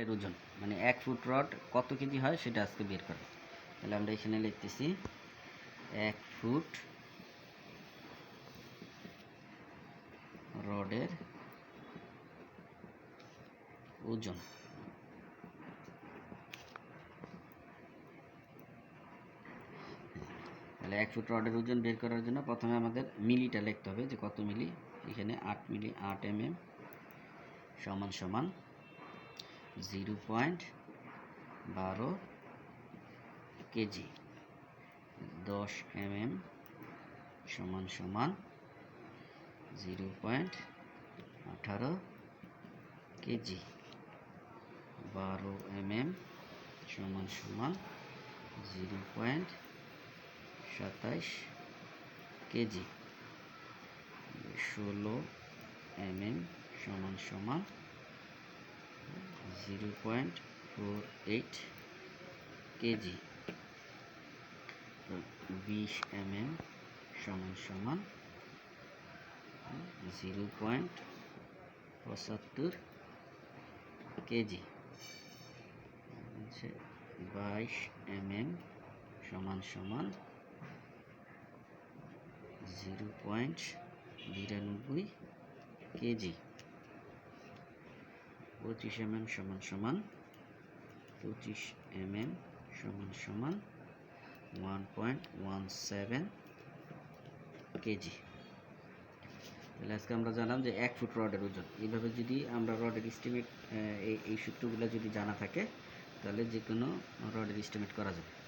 এর ওজন মানে এক ফুট রড কত কেজি হয় সেটা আজকে বের করো তাহলে আমরা এখানে লিখতেছি এক ফুট রডের ওজন। তাহলে এক ফুট রডের ওজন বের করার জন্য প্রথমে আমাদের মিলিটা লিখতে হবে যে কত মিলি? এখানে আট মিলি, আট এম এম সমান সমান জিরো পয়েন্ট বারো কেজি, দশ এম এম সমান সমান জিরো পয়েন্ট আঠারো কেজি, বারো এম এম সমান সমান জিরো পয়েন্ট সাতাইশ কেজি, ষোলো এম এম সমান সমান zero point four eight KG. বিশ এম এম সমান সমান জিরো পয়েন্ট পঁচাত্তর কেজি। বাইশ এম এম সমান সমান জিরো পয়েন্ট বিরানব্বই কেজি। পঁচিশ এম এম সমান সমান, পঁচিশ এম এম সমান সমান one point one seven KG. তাহলে আজকে আমরা জানলাম যে এক ফুট রডের ওজন। এইভাবে যদি আমরা রডের এস্টিমেট এই সূত্রগুলো যদি জানা থাকে, তাহলে যে কোনো রডের এস্টিমেট করা যাবে।